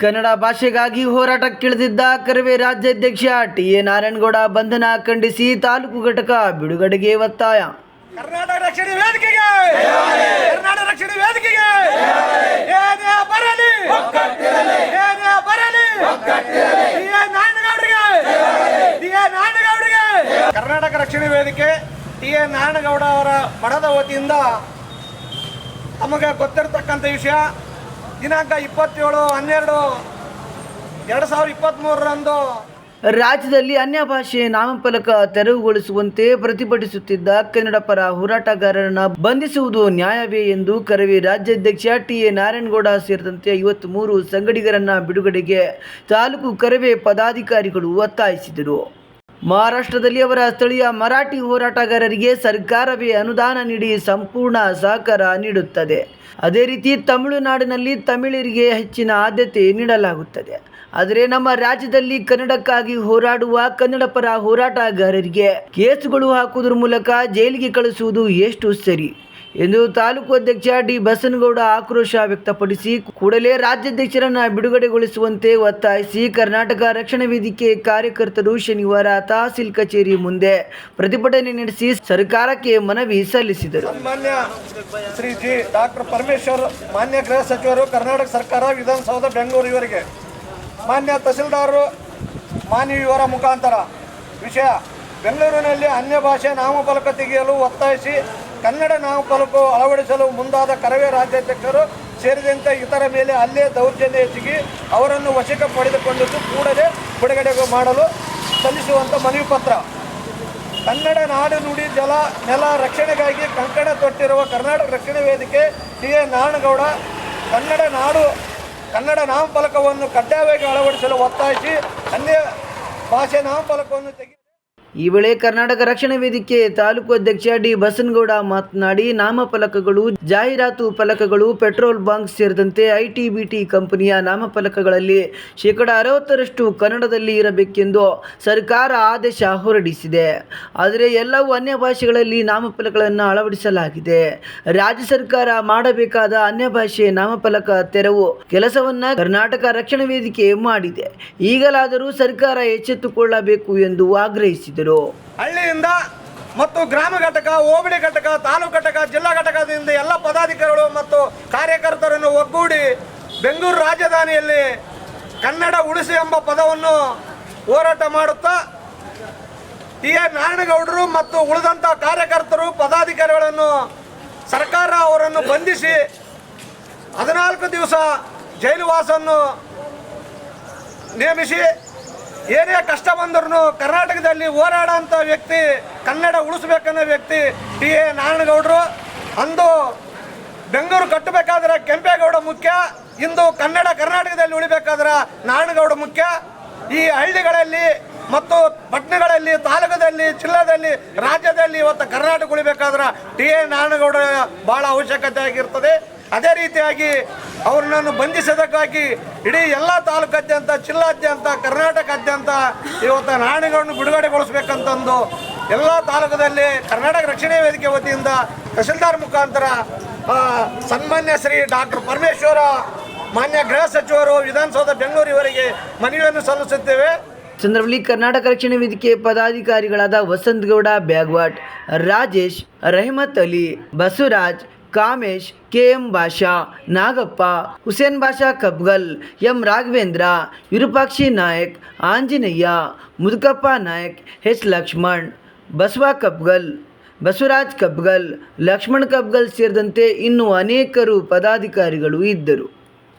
ಕನ್ನಡ ಭಾಷೆಗಾಗಿ ಹೋರಾಟಕ್ಕಿಳಿದಿದ್ದ ಕರವೇ ರಾಜ್ಯಾಧ್ಯಕ್ಷ T A Narayanagowda ಬಂಧನ ಖಂಡಿಸಿ ತಾಲೂಕು ಘಟಕ ಬಿಡುಗಡೆಗೆ ಒತ್ತಾಯ. ಕರ್ನಾಟಕ ರಕ್ಷಣೆ ವೇದಿಕೆಗೆ! ಕರ್ನಾಟಕ ರಕ್ಷಣೆ ವೇದಿಕೆಗೆ! ಏನೇ ಬರಲಿ! ಏನೇ ಬರಲಿ! D A ನಾರಾಯಣಗೌಡರಿಗೆ! ಕರ್ನಾಟಕ ರಕ್ಷಣೆ ವೇದಿಕೆ ಟಿ ಎ ನಾರಾಯಣಗೌಡ ಅವರ ಮಠದ ವತಿಯಿಂದ ತಮಗೆ ಗೊತ್ತಿರತಕ್ಕಂಥ ವಿಷಯ ದಿನಾಂಕ ಇಪ್ಪತ್ತೇಳು, ಹನ್ನೆರಡು, ಎರಡು ಸಾವಿರದ ಇಪ್ಪತ್ತ್ಮೂರರಂದು ರಾಜ್ಯದಲ್ಲಿ ಅನ್ಯ ಭಾಷೆ ನಾಮಫಲಕ ತೆರವುಗೊಳಿಸುವಂತೆ ಪ್ರತಿಭಟಿಸುತ್ತಿದ್ದ ಕನ್ನಡ ಪರ ಹೋರಾಟಗಾರರನ್ನು ಬಂಧಿಸುವುದು ನ್ಯಾಯವೇ ಎಂದು ಕರವಿ ರಾಜ್ಯಾಧ್ಯಕ್ಷ ಟಿ ಎ ನಾರಾಯಣಗೌಡ ಸೇರಿದಂತೆ ಐವತ್ಮೂರು ಸಂಗಡಿಗರನ್ನ ಬಿಡುಗಡೆಗೆ ತಾಲೂಕು ಕರವೇ ಪದಾಧಿಕಾರಿಗಳು ಒತ್ತಾಯಿಸಿದರು. ಮಹಾರಾಷ್ಟ್ರದಲ್ಲಿ ಅವರ ಸ್ಥಳೀಯ ಮರಾಠಿ ಹೋರಾಟಗಾರರಿಗೆ ಸರ್ಕಾರವೇ ಅನುದಾನ ನೀಡಿ ಸಂಪೂರ್ಣ ಸಹಕಾರ ನೀಡುತ್ತದೆ. ಅದೇ ರೀತಿ ತಮಿಳುನಾಡಿನಲ್ಲಿ ತಮಿಳರಿಗೆ ಹೆಚ್ಚಿನ ಆದ್ಯತೆ ನೀಡಲಾಗುತ್ತದೆ. ಆದರೆ ನಮ್ಮ ರಾಜ್ಯದಲ್ಲಿ ಕನ್ನಡಕ್ಕಾಗಿ ಹೋರಾಡುವ ಕನ್ನಡ ಪರ ಹೋರಾಟಗಾರರಿಗೆ ಕೇಸುಗಳು ಹಾಕುವುದರ ಮೂಲಕ ಜೈಲಿಗೆ ಕಳಿಸುವುದು ಎಷ್ಟು ಸರಿ? ಎಂದು ತಾಲೂಕು ಅಧ್ಯಕ್ಷ ಡಿ ಬಸನಗೌಡ ಆಕ್ರೋಶ ವ್ಯಕ್ತಪಡಿಸಿ, ಕೂಡಲೇ ರಾಜ್ಯಾಧ್ಯಕ್ಷರನ್ನ ಬಿಡುಗಡೆಗೊಳಿಸುವಂತೆ ಒತ್ತಾಯಿಸಿ ಕರ್ನಾಟಕ ರಕ್ಷಣಾ ವೇದಿಕೆ ಕಾರ್ಯಕರ್ತರು ಶನಿವಾರ ತಹಸೀಲ್ ಕಚೇರಿ ಮುಂದೆ ಪ್ರತಿಭಟನೆ ನಡೆಸಿ ಸರ್ಕಾರಕ್ಕೆ ಮನವಿ ಸಲ್ಲಿಸಿದರು. ಮಾನ್ಯ ಶ್ರೀ ಜಿ ಡಾಕ್ಟರ್ ಪರಮೇಶ್ವರ್, ಮಾನ್ಯ ಗೃಹ ಸಚಿವರು, ಕರ್ನಾಟಕ ಸರ್ಕಾರ, ವಿಧಾನಸೌಧ, ಬೆಂಗಳೂರು ಇವರಿಗೆ ಮಾನ್ಯ ತಹಸೀಲ್ದಾರರು ಮಾನ್ಯ ಇವರ ಮುಖಾಂತರ ವಿಷಯ ಬೆಂಗಳೂರಿನಲ್ಲಿ ಅನ್ಯ ಭಾಷೆ ನಾಮಫಲಕ ತೆಗೆಯಲು ಒತ್ತಾಯಿಸಿ ಕನ್ನಡ ನಾಮಫಲಕ ಅಳವಡಿಸಲು ಮುಂದಾದ ಕರವೇ ರಾಜ್ಯಾಧ್ಯಕ್ಷರು ಸೇರಿದಂತೆ ಇತರ ಮೇಲೆ ಅಲ್ಲೇ ದೌರ್ಜನ್ಯ ಹೆಚ್ಚಿಗೆ ಅವರನ್ನು ವಶಕ್ಕೆ ಪಡೆದುಕೊಂಡಿದ್ದು ಕೂಡಲೇ ಬಿಡುಗಡೆ ಮಾಡಲು ಸಲ್ಲಿಸುವಂಥ ಮನವಿ ಪತ್ರ. ಕನ್ನಡ ನಾಡು ನುಡಿ ಜಲ ನೆಲ ರಕ್ಷಣೆಗಾಗಿ ಕಂಕಣ ತೊಟ್ಟಿರುವ ಕರ್ನಾಟಕ ರಕ್ಷಣೆ ವೇದಿಕೆ ಟಿ ಎ ನಾರಾಯಣಗೌಡ ಕನ್ನಡ ನಾಡು, ಕನ್ನಡ ನಾಮಫಲಕವನ್ನು ಕಡ್ಡಾಯವಾಗಿ ಅಳವಡಿಸಲು ಒತ್ತಾಯಿಸಿ, ಅನ್ಯ ಭಾಷೆ ನಾಮಫಲಕವನ್ನು ತೆಗೆ ಈ ವೇಳೆ ಕರ್ನಾಟಕ ರಕ್ಷಣಾ ವೇದಿಕೆ ತಾಲೂಕು ಅಧ್ಯಕ್ಷ ಡಿ ಬಸನಗೌಡ ಮಾತನಾಡಿ, ನಾಮಫಲಕಗಳು, ಜಾಹೀರಾತು ಫಲಕಗಳು, ಪೆಟ್ರೋಲ್ ಬಾಂಕ್ ಸೇರಿದಂತೆ ಐಟಿ ಬಿಟಿ ಕಂಪನಿಯ ನಾಮಫಲಕಗಳಲ್ಲಿ ಶೇಕಡ ಅರವತ್ತರಷ್ಟು ಕನ್ನಡದಲ್ಲಿ ಇರಬೇಕೆಂದು ಸರ್ಕಾರ ಆದೇಶ ಹೊರಡಿಸಿದೆ. ಆದರೆ ಎಲ್ಲವೂ ಅನ್ಯ ಭಾಷೆಗಳಲ್ಲಿ ನಾಮಫಲಕಗಳನ್ನು ಅಳವಡಿಸಲಾಗಿದೆ. ರಾಜ್ಯ ಸರ್ಕಾರ ಮಾಡಬೇಕಾದ ಅನ್ಯ ಭಾಷೆ ನಾಮಫಲಕ ತೆರವು ಕೆಲಸವನ್ನು ಕರ್ನಾಟಕ ರಕ್ಷಣಾ ವೇದಿಕೆ ಮಾಡಿದೆ. ಈಗಲಾದರೂ ಸರ್ಕಾರ ಎಚ್ಚೆತ್ತುಕೊಳ್ಳಬೇಕು ಎಂದು ಆಗ್ರಹಿಸಿದರು ಹಳ್ಳಿಯಿಂದ ಮತ್ತು ಗ್ರಾಮ ಘಟಕ ಹೋಬಳಿ ಘಟಕ, ತಾಲೂಕು ಘಟಕ, ಜಿಲ್ಲಾ ಘಟಕದಿಂದ ಎಲ್ಲ ಪದಾಧಿಕಾರಿಗಳು ಮತ್ತು ಕಾರ್ಯಕರ್ತರನ್ನು ಒಗ್ಗೂಡಿ ಬೆಂಗಳೂರು ರಾಜಧಾನಿಯಲ್ಲಿ ಕನ್ನಡ ಉಳಿಸಿ ಎಂಬ ಪದವನ್ನು ಹೋರಾಟ ಮಾಡುತ್ತಾ ಟಿ ಎ ನಾರಾಯಣಗೌಡರು ಮತ್ತು ಉಳಿದಂಥ ಕಾರ್ಯಕರ್ತರು, ಪದಾಧಿಕಾರಿಗಳನ್ನು ಸರ್ಕಾರ ಅವರನ್ನು ಬಂಧಿಸಿ ಹದಿನಾಲ್ಕು ದಿವಸ ಜೈಲುವಾಸವನ್ನು ನೇಮಿಸಿ ಏನೇ ಕಷ್ಟ ಬಂದರೂ ಕರ್ನಾಟಕದಲ್ಲಿ ಹೋರಾಡೋಂಥ ವ್ಯಕ್ತಿ, ಕನ್ನಡ ಉಳಿಸ್ಬೇಕನ್ನೋ ವ್ಯಕ್ತಿ ಟಿ ಎ ನಾರಾಯಣಗೌಡರು. ಅಂದು ಬೆಂಗಳೂರು ಕಟ್ಟಬೇಕಾದ್ರೆ ಕೆಂಪೇಗೌಡ ಮುಖ್ಯ, ಇಂದು ಕನ್ನಡ ಕರ್ನಾಟಕದಲ್ಲಿ ಉಳಿಬೇಕಾದ್ರೆ ನಾರಾಯಣಗೌಡ ಮುಖ್ಯ. ಈ ಹಳ್ಳಿಗಳಲ್ಲಿ ಮತ್ತು ಪಟ್ಟಣಗಳಲ್ಲಿ ತಾಲೂಕದಲ್ಲಿ ಜಿಲ್ಲಾದಲ್ಲಿ, ರಾಜ್ಯದಲ್ಲಿ ಇವತ್ತು ಕರ್ನಾಟಕ ಉಳಿಬೇಕಾದ್ರೆ ಟಿ ಎ ನಾರಾಯಣಗೌಡ ಭಾಳ ಅವಶ್ಯಕತೆ ಆಗಿರ್ತದೆ. ಅದೇ ರೀತಿಯಾಗಿ ಅವ್ರನ್ನನ್ನು ಬಂಧಿಸೋದಕ್ಕಾಗಿ ಇಡೀ ಎಲ್ಲ ತಾಲೂಕಾದ್ಯಂತ, ಜಿಲ್ಲಾದ್ಯಂತ, ಕರ್ನಾಟಕಾದ್ಯಂತ ಇವತ್ತು ನಾಣ್ಯಗಳನ್ನು ಬಿಡುಗಡೆಗೊಳಿಸ್ಬೇಕಂತಂದು ಎಲ್ಲ ತಾಲೂಕದಲ್ಲಿ ಕರ್ನಾಟಕ ರಕ್ಷಣೆ ವೇದಿಕೆ ವತಿಯಿಂದ ತಹಸೀಲ್ದಾರ್ ಮುಖಾಂತರ ಸನ್ಮಾನ್ಯ ಶ್ರೀ ಡಾಕ್ಟರ್ ಪರಮೇಶ್ವರ, ಮಾನ್ಯ ಗೃಹ ಸಚಿವರು, ವಿಧಾನಸೌಧ ಬೆಂಗಳೂರಿವರೆಗೆ ಮನವಿಯನ್ನು ಸಲ್ಲಿಸುತ್ತೇವೆ. ಸಂದರ್ಭದಲ್ಲಿ Karnataka Rakshana Vedike ಪದಾಧಿಕಾರಿಗಳಾದ Vasanth Gowda Bagwat, Rajesh, Rehmat Ali, Basavaraj Kamesh K M Basha Nagappa, Hussain Basha Kabgal, M Raghavendra, Virupakshi Nayak, Anjaneya, Mudukappa Nayak, H Lakshman, Basava Kabgal, Basavaraj Kabgal, Lakshman Kabgal ಸೇರಿದಂತೆ ಇನ್ನೂ ಅನೇಕರು ಪದಾಧಿಕಾರಿಗಳು ಇದ್ದರು.